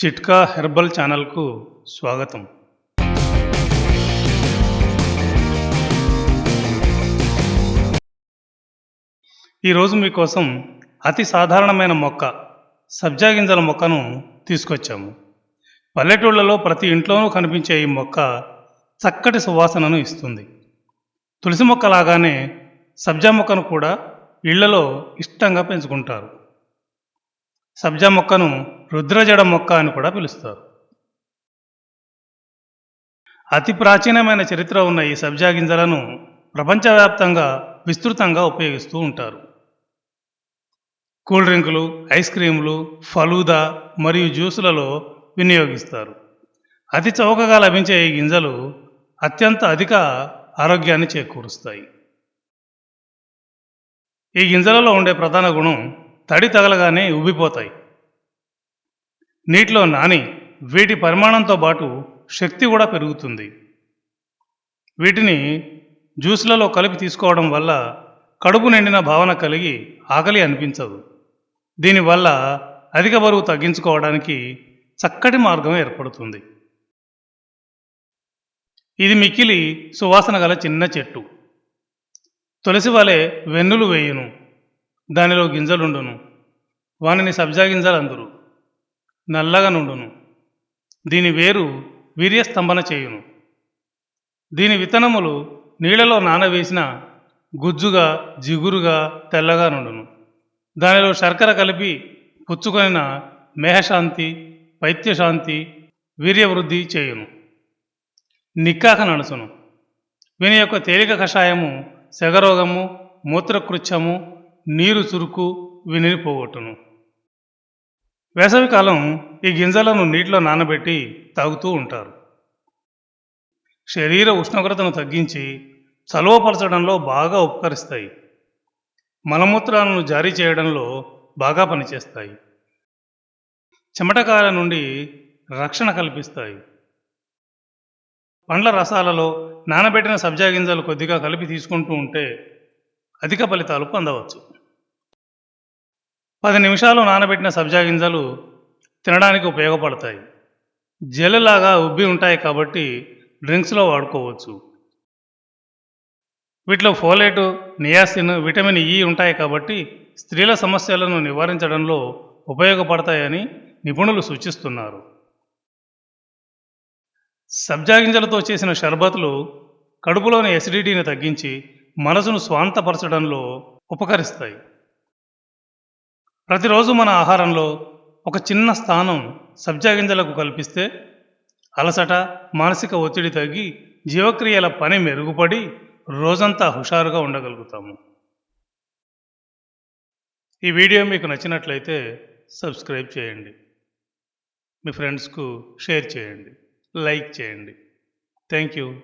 చిట్కా హెర్బల్ ఛానల్కు స్వాగతం. ఈరోజు మీకోసం అతి సాధారణమైన మొక్క సబ్జా గింజల మొక్కను తీసుకొచ్చాము. పల్లెటూళ్ళలో ప్రతి ఇంట్లోనూ కనిపించే ఈ మొక్క చక్కటి సువాసనను ఇస్తుంది. తులసి మొక్క లాగానే సబ్జా మొక్కను కూడా ఇళ్ళలో ఇష్టంగా పెంచుకుంటారు. సబ్జా మొక్కను రుద్రజడ మొక్క అని కూడా పిలుస్తారు. అతి ప్రాచీనమైన చరిత్ర ఉన్న ఈ సబ్జా గింజలను ప్రపంచవ్యాప్తంగా విస్తృతంగా ఉపయోగిస్తూ ఉంటారు. కూల్ డ్రింకులు ఐస్ క్రీములు ఫలూదా మరియు జ్యూసులలో వినియోగిస్తారు. అతి చౌకగా లభించే ఈ గింజలు అత్యంత అధిక ఆరోగ్యాన్ని చేకూరుస్తాయి. ఈ గింజలలో ఉండే ప్రధాన గుణం తడి తగలగానే ఉబ్బిపోతాయి. నీటిలో నాని వీటి పరిమాణంతో పాటు శక్తి కూడా పెరుగుతుంది. వీటిని జ్యూస్లలో కలిపి తీసుకోవడం వల్ల కడుపు నిండిన భావన కలిగి ఆకలి అనిపించదు. దీనివల్ల అధిక బరువు తగ్గించుకోవడానికి చక్కటి మార్గం ఏర్పడుతుంది. ఇది మిక్కిలి సువాసన గల చిన్న చెట్టు. తులసి వలె వెన్నులు వేయును. దానిలో గింజలుండును. వానిని సబ్జా గింజలు అందురు నల్లగా నుండును. దీని వేరు వీర్యస్తంభన చేయును. దీని విత్తనములు నీళ్ళలో నానవేసిన గుజ్జుగా జిగురుగా తెల్లగా నుండును. దానిలో శర్కర కలిపి పుచ్చుకొనిన మేహశాంతి పైత్యశాంతి వీర్యవృద్ధి చేయును. నిక్కాక నడుచును. వీని యొక్క తేలిక కషాయము సెగరోగము మూత్రకృత్యము నీరు చురుకు వీనిని పోగొట్టును వేసవికాలం ఈ గింజలను నీటిలో నానబెట్టి తాగుతూ ఉంటారు. శరీర ఉష్ణోగ్రతను తగ్గించి చలువపరచడంలో బాగా ఉపకరిస్తాయి. మలమూత్రాలను జారీ చేయడంలో బాగా పనిచేస్తాయి. చెమటకాల నుండి రక్షణ కల్పిస్తాయి. పండ్ల రసాలలో నానబెట్టిన సబ్జా గింజలు కొద్దిగా కలిపి తీసుకుంటూ ఉంటే అధిక ఫలితాలు పొందవచ్చు. పది నిమిషాలు నానబెట్టిన సబ్జా గింజలు తినడానికి ఉపయోగపడతాయి. జెల్లులాగా ఉబ్బి ఉంటాయి కాబట్టి డ్రింక్స్లో వాడుకోవచ్చు. వీటిలో ఫోలేటు నియాసిన్ విటమిన్ ఇ ఉంటాయి కాబట్టి స్త్రీల సమస్యలను నివారించడంలో ఉపయోగపడతాయని నిపుణులు సూచిస్తున్నారు. సబ్జా గింజలతో చేసిన షర్బత్లు కడుపులోని ఎసిడిటీని తగ్గించి మనసును స్వాంతపరచడంలో ఉపకరిస్తాయి. ప్రతిరోజు మన ఆహారంలో ఒక చిన్న స్థానం సబ్జా గింజలకు కల్పిస్తే అలసట మానసిక ఒత్తిడి తగ్గి జీవక్రియల పని మెరుగుపడి రోజంతా హుషారుగా ఉండగలుగుతాము. ఈ వీడియో మీకు నచ్చినట్లయితే సబ్స్క్రైబ్ చేయండి. మీ ఫ్రెండ్స్కు షేర్ చేయండి. లైక్ చేయండి. Thank you.